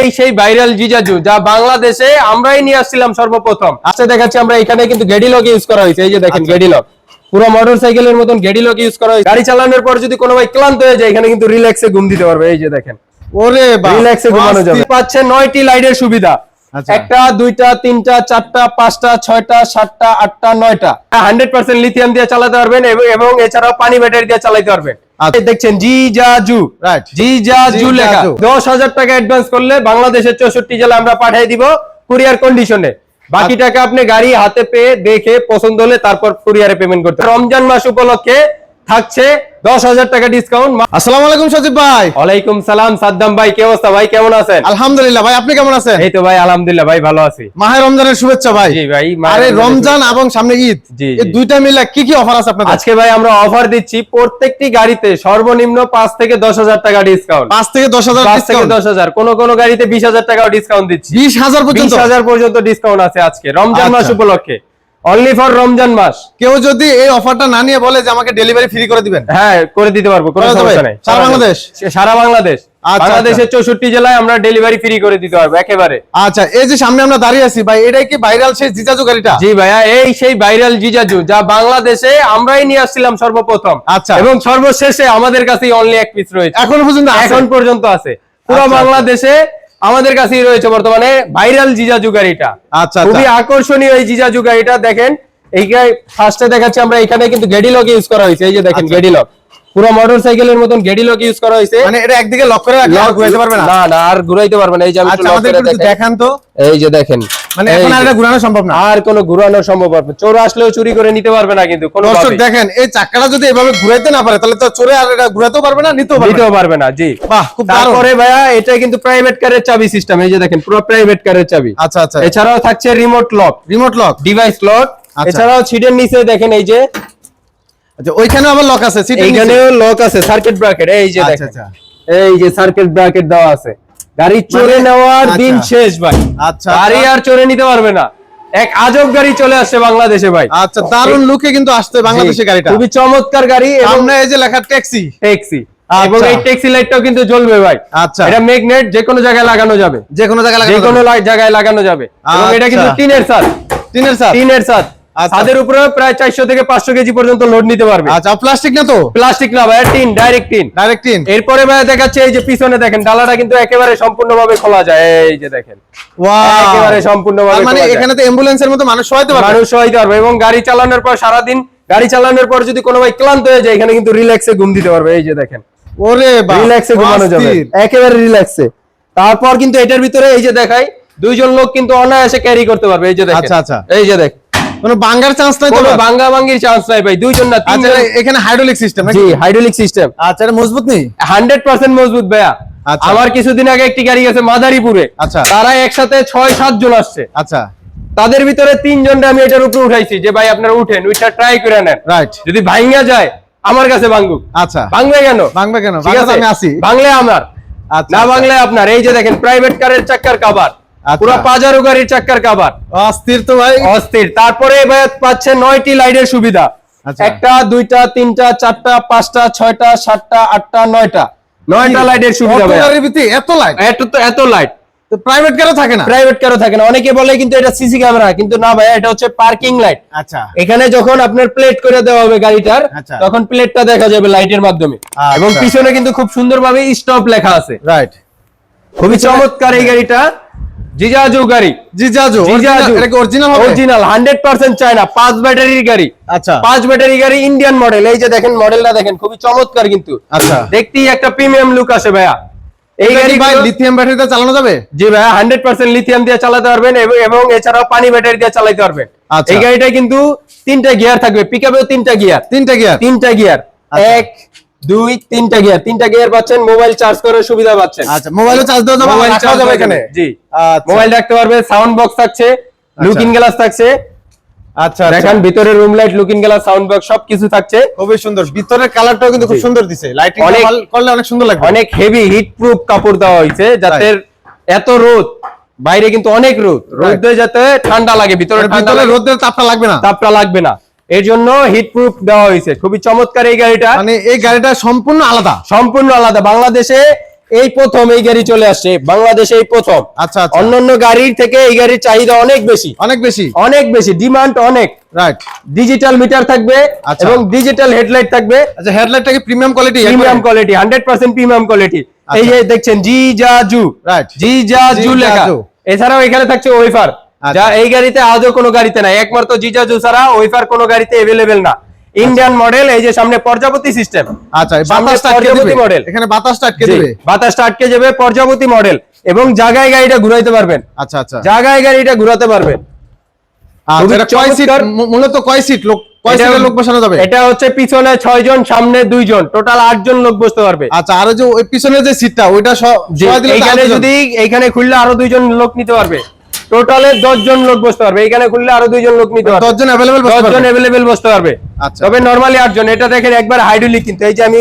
এই সেই ভাইরাল জিজাজু যা বাংলাদেশে আমরাই নিয়ে আসছিলাম সর্বপ্রথম। আচ্ছা দেখাচ্ছি আমরা এখানে কিন্তু গেডি লক ইউজ করা হয়েছে। এই যে দেখেন গেডি লক পুরো মোটর সাইকেলের মতন গেডি লক ইউজ করা হয়েছে। গাড়ি চালানোর পর যদি কোনো ভাই ক্লান্ত হয়ে যায় এখানে কিন্তু রিল্যাক্সে ঘুম দিতে পারবে। এই যে দেখেন। ওরে রিল্যাক্সে ঘুমানো যাবে। পাচ্ছে নয়টি লাইটের সুবিধা। আচ্ছা। একটা দুইটা তিনটা চারটা পাঁচটা ছয়টা সাতটা আটটা নয়টা। হান্ড্রেড পার্সেন্ট লিথিয়াম দিয়ে চালাতে পারবেন এবং- এছাড়াও পানি ব্যাটারি দিয়ে চালাতে পারবেন। আচ্ছা। দেখছেন জি জা জু Right. জি জা জু লেখা। দশ হাজার টাকা অ্যাডভান্স করলে বাংলাদেশের চৌষট্টি জেলা আমরা পাঠিয়ে দিব কুরিয়ার কন্ডিশনে বাকি আচ্ছা। টাকা আপনি গাড়ি হাতে পেয়ে দেখে পছন্দ হলে তারপর কুরিয়ারে পেমেন্ট করতে রমজান মাস উপলক্ষে থাকছে দশ হাজার টাকা ডিসকাউন্ট আসসালাম আলাইকুম সজীব ভাই। ওয়ালাইকুম সালাম সাদ্দাম ভাই কি অবস্থা ভাই? কেমন আছেন? আলহামদুলিল্লাহ ভাই আপনি কেমন আছেন? এই তো ভাই আলহামদুলিল্লাহ ভাই ভালো আছি। মাহে রমজানের শুভেচ্ছা ভাই। জি ভাই, আরে রমজান এবং সামনে ঈদ জি, এই দুইটা মিলে কি কি অফার আছে আপনাদের? আজকে ভাই আমরা অফার দিচ্ছি প্রত্যেকটি গাড়িতে সর্বনিম্ন পাঁচ থেকে দশ হাজার টাকা ডিসকাউন্ট পাঁচ থেকে দশ হাজার পাঁচ থেকে দশ হাজার। কোন কোন গাড়িতে বিশ হাজার টাকাও ডিসকাউন্ট দিচ্ছি। বিশ হাজার বিশ পর্যন্ত হাজার পর্যন্ত ডিসকাউন্ট আছে আজকে রমজান মাস আচ্ছা। উপলক্ষে। অনলি ফর রমজান মাস। কেউ যদি এই অফারটা না নিয়ে বলে যে আমাকে ডেলিভারি ফ্রি করে দিবেন। হ্যাঁ করে দিতে পারব কোনো সমস্যা নেই। সারা বাংলাদেশ? সারা বাংলাদেশ। আচ্ছা, বাংলাদেশের চৌষট্টি জেলায় আমরা ডেলিভারি ফ্রি করে দিতে পারব একেবারে। আচ্ছা এই যে সামনে আমরা দাঁড়িয়ে আছি ভাই এটাই কি ভাইরাল সেই জিজাজু গাড়িটা? জি ভাইয়া এই সেই ভাইরাল জিজাজু যা বাংলাদেশে আমরাই নিয়ে আসছিলাম সর্বপ্রথম। আচ্ছা। এবং সর্বশেষে আমাদের কাছেই অনলি এক পিস রয়েছে। এখনও পর্যন্ত আছে? এখন পর্যন্ত আছে। পুরো আচ্ছা, বাংলাদেশে আমাদের কাছেই রয়েছে বর্তমানে ভাইরাল জিজাজু গাড়িটা আচ্ছা খুবই আচ্ছা। আকর্ষণীয় এই জিজা জুগারিটা দেখেন এইখানে ফার্স্টে দেখাচ্ছি আমরা এখানে কিন্তু গেডি লক ইউজ করা হয়েছে। এই যে দেখেন আচ্ছা। গেডি লক পুরো মোটর সাইকেলের মতন গেডি লক ইউজ করা হয়েছে। মানে এটা একদিকে লক করে রাখলে আর ঘুরাইতে পারবে না? না না আর ঘুরাইতে পারবে না। এই যে আমি একটু আচ্ছা আমাদের করে দেখান তো। এই যে দেখেন। মানে এখন আর। ঘুরানো সম্ভব না। আর কোনো ঘুরানো সম্ভব না। চোর আসলেও চুরি করে নিতে পারবে না কিন্তু কোনো দর্শক দেখেন এই চাকাটা যদি এভাবে ঘুরাইতে না পারে তাহলে তো চোরে আর এটা ঘুরাতেও পারবে না নিতেও পারবে নিতেও পারবে না জি। বাহ খুব দারুণ। তারপরে ভাইয়া এটা কিন্তু প্রাইভেট কারের চাবি সিস্টেম এই যে দেখেন পুরো প্রাইভেট কারের চাবি। আচ্ছা আচ্ছা। এছাড়াও থাকছে remote lock remote lock device lock. এছাড়াও সিটের নিচে দেখেন এই যে আচ্ছা ওইখানে আবার লক আছে। এইখানেও লক আছে সার্কিট ব্র্যাকেট এই যে আচ্ছা দেখেন। আচ্ছা। এই যে সার্কিট ব্র্যাকেট দেওয়া আছে। গাড়ি চোরে মানে- নেওয়ার দিন আচ্ছা। শেষ ভাই আচ্ছা, গাড়ি আচ্ছা। আর চোরে নিতে পারবে না এক আজব গাড়ি চলে আসছে বাংলাদেশে ভাই আচ্ছা দারুণ লুকে কিন্তু আসছে বাংলাদেশের জি, গাড়িটা খুবই চমৎকার গাড়ি এবং এই যে লেখা ট্যাক্সি ট্যাক্সি আচ্ছা। এবং এই ট্যাক্সি লাইটটাও কিন্তু জ্বলবে ভাই আচ্ছা। এটা ম্যাগনেট যে কোনো জায়গায় লাগানো যাবে যে কোনো জায়গায় যে লাগানো কোনো। জায়গায় লাগানো যাবে এবং এটা কিন্তু। টিনের ছাদ টিনের সাথ টিনের ছাদ আচ্ছা। ছাদের উপরে প্রায় চারশো থেকে পাঁচশো কেজি পর্যন্ত লোড নিতে পারবে। আচ্ছা প্লাস্টিক না তো? প্লাস্টিক না ভাই tin direct tin. Direct tin. এরপরে ভাই দেখাচ্ছে এই যে পিছনে দেখেন ডালাটা কিন্তু একেবারে সম্পূর্ণভাবে খোলা যায়। এই যে দেখেন একেবারে সম্পূর্ণভাবে মানে এখানে তো অ্যাম্বুলেন্সের মতো মানুষ হইতে পারবে মানুষ হইতে পারবে এবং গাড়ি চালানোর পর সারাদিন গাড়ি চালানোর পর যদি কোনো ভাই ক্লান্ত হয়ে যায় এখানে কিন্তু রিল্যাক্সে ঘুম দিতে পারবে। এই যে দেখেন ওরে রিল্যাক্সে ঘুমানো যাবে। একেবারে রিল্যাক্সে তারপর কিন্তু এটার ভিতরে এই যে দেখাই দুইজন লোক কিন্তু অনায়াসে ক্যারি করতে পারবে। এই যে দেখেন আচ্ছা, আচ্ছা। এই যে দেখ কোনো বাঙ্গার চান্স নাই তো? চান্স নাই ভাই দুইজন না আচ্ছা তিনজন এখানে হাইড্রোলিক সিস্টেম জি হাইড্রোলিক সিস্টেম আচ্ছা এটা মজবুত নেই হান্ড্রেড পার্সেন্ট মজবুত ভাইয়া আচ্ছা। আমার কিছুদিন আগে একটি গাড়ি গেছে মাদারীপুরে আচ্ছা। তারা একসাথে ছয় সাত জন আসছে আচ্ছা তাদের ভিতরে তিনজনটা আমি এটার উপরে উঠাইছি যে ভাই আপনারা উঠেন উইটা ট্রাই করে নেন রাইট যদি ভাঙ্গা যায় আমার কাছে ভাঙ্গুক আচ্ছা ভাঙবে কেন ভাঙবে কেন? ঠিক আছে? আমি আছি। ভাঙলে আমার আচ্ছা, না। ভাঙলে আপনার এই যে দেখেন প্রাইভেট কারের চাকার কাবার। পুরো পাজারো গাড়ির চাক্কার কাবার অস্থির তো ভাই। অস্থির। তারপরে এবার পাচ্ছে নয়টি লাইটের সুবিধা। আচ্ছা। একটা দুইটা তিনটা চারটা পাঁচটা ছয়টা সাতটা আটটা নয়টা। নয়টা লাইটের সুবিধা অটো ভাইয়া। গাড়ির ভিতরে এত লাইট এত এত লাইট প্রাইভেট কারও থাকে না? প্রাইভেট কারও থাকে না। অনেকে বলে কিন্তু এটা সিসি ক্যামেরা কিন্তু না ভাইয়া এটা হচ্ছে পার্কিং লাইট আচ্ছা। এখানে যখন আপনার প্লেট করে দেওয়া হবে গাড়িটার আচ্ছা। তখন প্লেটটা দেখা যাবে লাইটের মাধ্যমে। আচ্ছা। এবং পিছনে কিন্তু খুব সুন্দরভাবে স্টপ লেখা আছে। রাইট খুবই চমৎকার এই গাড়িটা। জিজাজু গাড়ি। জিজাজু জিজাজু। এটা কি অরিজিনাল হবে? অরিজিনাল হান্ড্রেড পার্সেন্ট চায়না পাঁচ ব্যাটারির গাড়ি। আচ্ছা। পাঁচ ব্যাটারি গাড়ি ইন্ডিয়ান মডেল এই যে দেখেন মডেলটা দেখেন খুবই চমৎকার কিন্তু। আচ্ছা। দেখতেই একটা প্রিমিয়াম লুক আসে ভাইয়া। এই গাড়ি ভাই লিথিয়াম ব্যাটারিতে চালানো যাবে? জি ভাইয়া হান্ড্রেড পার্সেন্ট লিথিয়াম দিয়ে চালাতে পারবেন এবং- এছাড়াও পানি ব্যাটারি দিয়ে চালাতে পারবেন। আচ্ছা। এই গাড়িটা কিন্তু তিনটা গিয়ার থাকবে পিকআপেও তিনটা গিয়ার তিনটা গিয়ার তিনটা গিয়ার। এক দুই তিনটা গিয়ার। তিনটা গিয়ার পাচ্ছেন মোবাইল চার্জ করার সুবিধা পাচ্ছেন। আচ্ছা মোবাইলও চার্জ দেওয়া যাবে মোবাইল চার্জ যাবে এখানে? জি। আচ্ছা। মোবাইল রাখতে পারবে সাউন্ড বক্স থাকছে লুকিং গ্লাস থাকছে। আচ্ছা দেখেন দেখেন ভিতরে room light looking glass sound box সবকিছু থাকছে। খুবই সুন্দর। ভিতরের কালারটাও কিন্তু খুব সুন্দর দিছে। লাইটিং করলে অনেক সুন্দর লাগবে। অনেক হেভি হিট প্রুফ কাপড় দেওয়া হয়েছে যাতে এত রোদ বাইরে কিন্তু অনেক রোদ। রোদে যাতে ঠান্ডা লাগে ভিতরে ভিতরে রোদের তাপটা লাগবে না। তাপটা লাগবে না। এর জন্য হিট প্রুফ দেওয়া হয়েছে। খুবই চমৎকার এই গাড়িটা। মানে এই গাড়িটা সম্পূর্ণ আলাদা? সম্পূর্ণ আলাদা। বাংলাদেশে এই প্রথম এই গাড়ি চলে আসছে। বাংলাদেশে এই প্রথম। আচ্ছা আচ্ছা। অন্যান্য গাড়ির থেকে এই গাড়ির চাহিদা অনেক বেশি। অনেক বেশি? অনেক বেশি। ডিমান্ড অনেক। রাইট ডিজিটাল মিটার থাকবে আচ্ছা। এবং ডিজিটাল হেডলাইট থাকবে। আচ্ছা হেডলাইটটা কি premium quality premium quality hundred percent premium quality এই যে দেখছেন জি জা জু Right. জি জা জু লেখা। এছাড়াও এখানে থাকছে ওয়েফার আচ্ছা। যা এই গাড়িতে আজও কোনো গাড়িতে নাই। একমাত্র জি জা জু ছাড়া ওয়েফার কোনো গাড়িতে এভেলেবেল না। ইন্ডিয়ান মডেল এই যে সামনে পর্যাপতি সিস্টেম আচ্ছা বাতাসটা আটকে পর্যাবতী এখানে বাতাসটা আটকে দিবে। বাতাসটা আটকে যাবে মডেল এবং জায়গায় গাড়িটা ঘুরাইতে পারবেন। আচ্ছা আচ্ছা। জায়গায় গাড়িটা ঘুরাতে পারবেন। আচ্ছা। মূলত কয় সিট লোক লোক বসানো যাবে? এটা হচ্ছে পিছনে ছয় জন সামনে দুইজন টোটাল আট জন লোক বসতে পারবে। আচ্ছা আর যে ওই পিছনের যে সিটটা ওইটা তো যদি এইখানে খুললে আরও দুইজন লোক নিতে পারবে। টোটালে জন লোক বসতে পারবে। এইখানে খুললে আরও দুইজন লোক নিতে পারবে। দশজন অ্যাভেলেবেল বসতে পারবে? অ্যাভেলেবেল বসতে পারবে। আচ্ছা। তবে নরমালি আটজন। এটা দেখেন একবার হাইড্রোলিক কিন্তু। এই যে আমি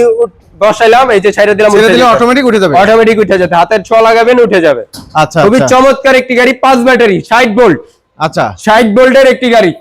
বসাইলাম এই যে দিলাম অটোমেটিক উঠে যাবে। অটোমেটিক উঠে যাবে হাতের ছ লাগাবেন উঠে যাবে। আচ্ছা খুবই আচ্ছা। চমৎকার একটি গাড়ি পাঁচ ব্যাটারি ষাট ভোল্ট আচ্ছা। ষাট ভোল্টের একটি গাড়ি।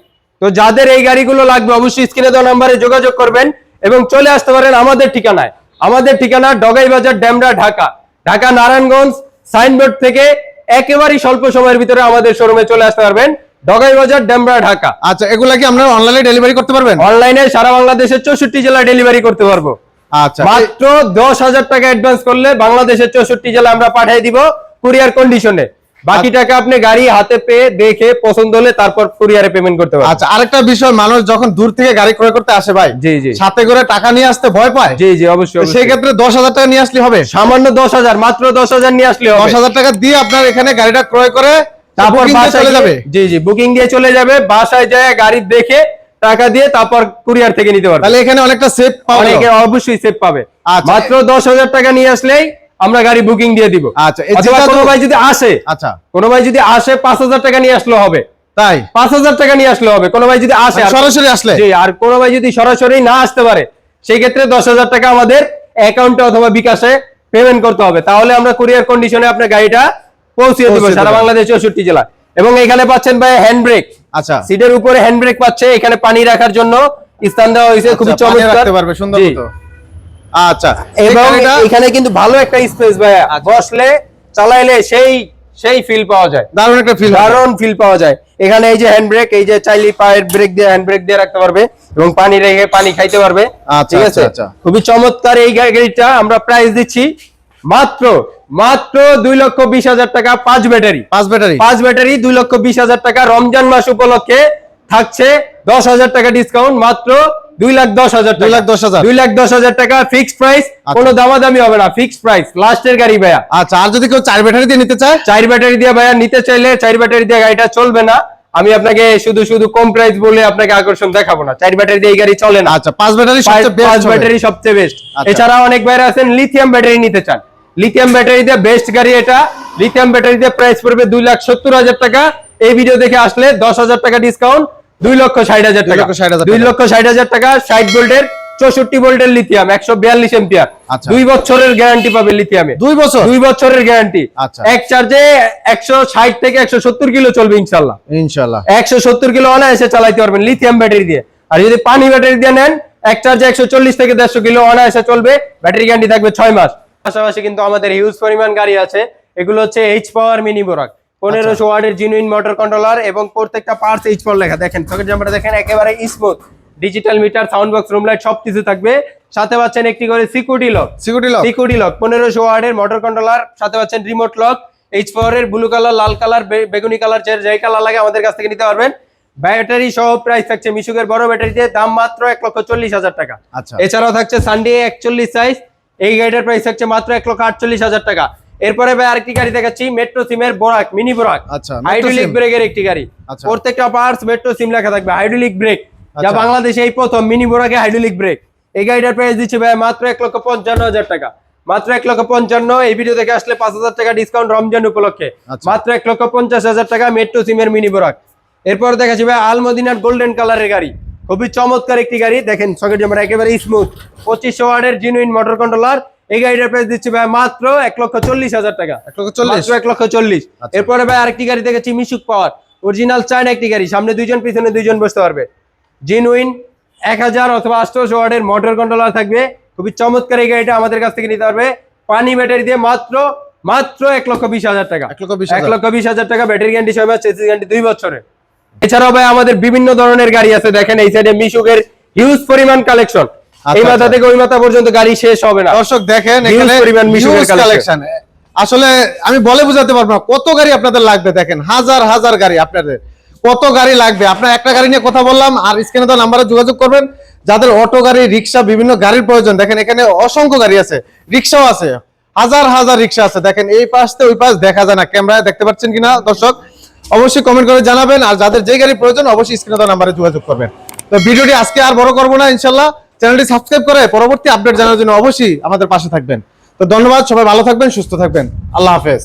তো যাদের এই গাড়িগুলো লাগবে অবশ্যই স্ক্রিনে দেওয়া নাম্বারে যোগাযোগ করবেন এবং চলে আসতে পারেন আমাদের ঠিকানায়। আমাদের ঠিকানা ডগাই বাজার ড্যামরা ঢাকা। ঢাকা নারায়ণগঞ্জ সাইনবোর্ড থেকে একেবারেই স্বল্প সময়ের ভিতরে আমাদের শোরুমে চলে আসতে পারবেন। ডগাই বাজার ডেমরা ঢাকা। আচ্ছা এগুলা কি আপনারা অনলাইনে ডেলিভারি করতে পারবেন? অনলাইনে সারা বাংলাদেশের চৌষট্টি জেলা ডেলিভারি করতে পারব। আচ্ছা মাত্র দশ হাজার টাকা অ্যাডভান্স করলে বাংলাদেশের চৌষট্টি জেলা আমরা পাঠিয়ে দিব কুরিয়ার কন্ডিশনে বাকি টাকা আপনি গাড়ি হাতে পেয়ে দেখে পছন্দ হলে তারপর কুরিয়ারে পেমেন্ট করতে পারবেন। আচ্ছা আরেকটা বিষয় মানুষ যখন দূর থেকে গাড়ি ক্রয় করতে আসে ভাই জি, জি। সাথে করে টাকা নিয়ে আসতে ভয় পায়? জি জি অবশ্যই সেই ক্ষেত্রে দশ হাজার টাকা নিয়ে আসলে হবে? সামান্য দশ হাজার মাত্র দশ হাজার নিয়ে আসলে হবে। দশ হাজার টাকা দিয়ে আপনার এখানে গাড়িটা ক্রয় করে তারপর বাসায় চলে যাবে? জি জি বুকিং দিয়ে চলে যাবে বাসায় যায় গাড়ি দেখে টাকা দিয়ে তারপর কুরিয়ার থেকে নিতে পারবে। তাহলে এখানে অনেকটা সেফ পাবে অনেকে অবশ্যই সেফ পাবে। আচ্ছা। মাত্র দশ হাজার টাকা নিয়ে আসলেই আমরা গাড়ি বুকিং দিয়ে দিব। আচ্ছা, কোনো ভাই যদি আসে আচ্ছা। কোনো ভাই যদি আসে পাঁচ হাজার টাকা নিয়ে আসলে হবে। তাই? পাঁচ হাজার টাকা নিয়ে আসলে হবে। কোনো ভাই যদি আসে সরাসরি আসলে? আর কোনো ভাই যদি সরাসরি না আসতে পারে সেই ক্ষেত্রে দশ হাজার টাকা আমাদের অ্যাকাউন্টে অথবা বিকাশে পেমেন্ট করতে হবে। তাহলে আমরা কুরিয়ার কন্ডিশনে আপনার গাড়িটা পৌঁছিয়ে দেবো সারা। বাংলাদেশ চৌষট্টি জেলা। এবং এখানে পাচ্ছেন ভাই হ্যান্ড ব্রেক আচ্ছা। সিটের উপরে হ্যান্ড ব্রেক পাচ্ছে। এখানে পানি রাখার জন্য স্থান দেওয়া হয়েছে। খুবই আচ্ছা, চমৎকার। রাখতে পারবে সুন্দর আচ্ছা এবং এখানে কিন্তু ভালো একটা স্পেস ভাইয়া। বসলে চালাইলে সেই সেই ফিল পাওয়া যায়। দারুণ একটা ফিল দারুণ ফিল পাওয়া যায়। এখানে এই যে হ্যান্ড ব্রেক এই যে চাইলে পায়ের ব্রেক দিয়ে হ্যান্ড ব্রেক দিয়ে রাখতে পারবে এবং পানি রেখে পানি খাইতে পারবে। আচ্ছা, ঠিক আছে? আচ্ছা, আচ্ছা। খুবই চমৎকার এই গাড়িটা আমরা প্রাইস দিচ্ছি মাত্র মাত্র দুই লক্ষ বিশ হাজার টাকা পাঁচ ব্যাটারি পাঁচ ব্যাটারি পাঁচ ব্যাটারি দুই লক্ষ বিশ হাজার টাকা। রমজান মাস উপলক্ষে থাকছে দশ হাজার টাকা ডিসকাউন্ট মাত্র দুই লাখ দশ হাজার দুই লাখ দশ হাজার। দুই লাখ দশ হাজার টাকা ফিক্সড প্রাইস কোনো দামাদামি হবে না। ফিক্সড প্রাইস লাস্টের গাড়ি ভাইয়া। আচ্ছা আর যদি কেউ চার ব্যাটারি দিয়ে নিতে চায়? চার ব্যাটারি দিয়ে ভাইয়া নিতে চাইলে চার ব্যাটারি দিয়ে গাড়িটা চলবে না। আমি আপনাকে শুধু শুধু কম প্রাইস বলে আপনাকে আকর্ষণ দেখাবো না। চার ব্যাটারি দিয়ে গাড়ি চলে না। আচ্ছা পাঁচ ব্যাটারি পাঁচ ব্যাটারি সবচেয়ে বেস্ট আচ্ছা। এছাড়া অনেক ভাইরা আছেন লিথিয়াম ব্যাটারি নিতে চান। লিথিয়াম ব্যাটারি দিয়ে বেস্ট গাড়ি এটা। লিথিয়াম ব্যাটারি দিয়ে প্রাইস পড়বে দুই লাখ সত্তর হাজার টাকা। এই ভিডিও দেখে আসলে দশ হাজার টাকা ডিসকাউন্ট দুই লক্ষ ষাট হাজার টাকা। দুই লক্ষ ষাট হাজার টাকা ষাট ভোল্টের চৌষট্টি ভোল্টের লিথিয়াম একশো বিয়াল্লিশ এম্পিয়ার আচ্ছা। দুই বছরের গ্যারান্টি পাবে লিথিয়ামে দুই বছর? দুই বছরের গ্যারান্টি আচ্ছা। এক চার্জে একশো ষাট থেকে একশো সত্তর কিলো চলবে ইনশাল্লাহ ইনশাল্লাহ একশো সত্তর কিলো অনায়াসে চালাইতে পারবেন লিথিয়াম ব্যাটারি দিয়ে। আর যদি পানি ব্যাটারি দিয়ে নেন এক চার্জে একশো চল্লিশ থেকে দেড়শো কিলো অনায়াসে চলবে। ব্যাটারি গ্যারান্টি থাকবে ছয় মাস। পাশাপাশি কিন্তু আমাদের হিউজ পরিমাণ গাড়ি আছে। এগুলো হচ্ছে এইচ পাওয়ার মিনি বোরাক পনেরোশো ওয়ার্ডের জিনুইন মোটর কন্ট্রোলার এবং প্রত্যেকটা পার্টস এইচ পাওয়ার লেখা। দেখেন সকেট জাম্পারটা দেখেন একেবারে smooth digital meter sound box room light সবকিছু থাকবে। সাথে পাচ্ছেন একটি করে security lock security lock security lock পনেরোশো ওয়ার্ডের মোটর কন্ট্রোলার সাথে পাচ্ছেন রিমোট লক এইচ পাওয়ারের ব্লু কালার লাল কালার বেগুনি কালার যেই কালার লাগে আমাদের কাছ থেকে নিতে পারবেন। ব্যাটারি সহ প্রাইস থাকছে মিশুকের বড় ব্যাটারিতে দাম মাত্র এক লক্ষ চল্লিশ হাজার টাকা। আচ্ছা। এছাড়াও থাকছে সানডে একচল্লিশ সাইজ এই গাড়িটার প্রাইস থাকছে মাত্র এক লক্ষ আটচল্লিশ হাজার টাকা। এরপরে ভাই আরেকটি গাড়ি দেখাচ্ছি মেট্রো সিমের বোরাক মিনি বোরাক আচ্ছা, হাইড্রোলিক ব্রেকের একটি গাড়ি। আচ্ছা। প্রত্যেকটা পার্টস মেট্রো সিম লেখা থাকবে হাইড্রোলিক ব্রেক যা আচ্ছা। বাংলাদেশে এই প্রথম মিনি বোরাকে হাইড্রোলিক ব্রেক এই গাড়িটার প্রাইস দিচ্ছে ভাই মাত্র এক লক্ষ পঞ্চান্ন হাজার টাকা। মাত্র এক লক্ষ পঞ্চান্ন এই ভিডিও থেকে আসলে পাঁচ হাজার টাকা ডিসকাউন্ট রমজান উপলক্ষে। আচ্ছা। মাত্র এক লক্ষ পঞ্চাশ হাজার টাকা মেট্রো সিমের মিনি বোরাক এরপর দেখাচ্ছি ভাই আলমদিনার গোল্ডেন কালারের গাড়ি। খুবই চমৎকার একটি গাড়ি দেখেন সকেট জামার একেবারে স্মুথ পঁচিশশো ওয়ার্ডের জিনুইন মোটর কন্ট্রোলার এই গাড়িটার প্রাইস দিচ্ছে ভাই মাত্র এক লক্ষ চল্লিশ হাজার টাকা। এক লক্ষ চল্লিশ? এক লক্ষ চল্লিশ। আচ্ছা। এরপরে ভাই আরেকটি গাড়ি দেখেছি মিশুক পাওয়ার অরিজিনাল চায়না একটি গাড়ি। সামনে দুইজন পিছনে দুইজন বসতে পারবে। জিনুইন এক হাজার অথবা আটশোশো ওয়ার্ডের মোটর কন্ট্রোলার থাকবে। খুবই চমৎকার এই গাড়িটা আমাদের কাছ থেকে নিতে পারবে। পানি ব্যাটারি দিয়ে মাত্র মাত্র এক লক্ষ বিশ হাজার টাকা। এক লক্ষ বিশ হাজার। টাকা ব্যাটারি গ্যারান্টি ছয় মাস চেসিস গ্যারান্টি দুই বছরে এছাড়াও ভাই আমাদের বিভিন্ন ধরনের গাড়ি আছে দেখেন এই সাইডে মিশুকের হিউজ পরিমাণ কালেকশন এই আচ্ছা, মাথা আচ্ছা। থেকে ওই মাথা পর্যন্ত গাড়ি শেষ হবে না। দর্শক দেখেন এখানে পরিমাণ মিশুকের। আসলে আমি বলে বোঝাতে পারব না কত গাড়ি আপনাদের লাগবে দেখেন হাজার হাজার গাড়ি আপনাদের। কত গাড়ি লাগবে? আপনার একটা গাড়ি নিয়ে কথা বললাম আর স্ক্রিনে তো নাম্বারে যোগাযোগ করবেন। যাদের অটো গাড়ি রিক্সা বিভিন্ন গাড়ির প্রয়োজন দেখেন এখানে অসংখ্য গাড়ি আছে রিক্সাও আছে হাজার হাজার রিক্সা আছে। দেখেন এই পাশ থেকে ওই পাশ দেখা যায় না ক্যামেরায় দেখতে পাচ্ছেন কিনা দর্শক? অবশ্যই কমেন্ট করে জানাবেন আর যাদের যে গাড়ির প্রয়োজন অবশ্যই স্ক্রিনে তো নাম্বারে যোগাযোগ করবেন। তো ভিডিওটি আজকে আর বড় করব না ইনশাল্লাহ। চ্যানেলটি সাবস্ক্রাইব করে পরবর্তী আপডেট জানার জন্য অবশ্যই আমাদের পাশে থাকবেন। তো ধন্যবাদ, সবাই ভালো থাকবেন, সুস্থ থাকবেন। আল্লাহ হাফেজ।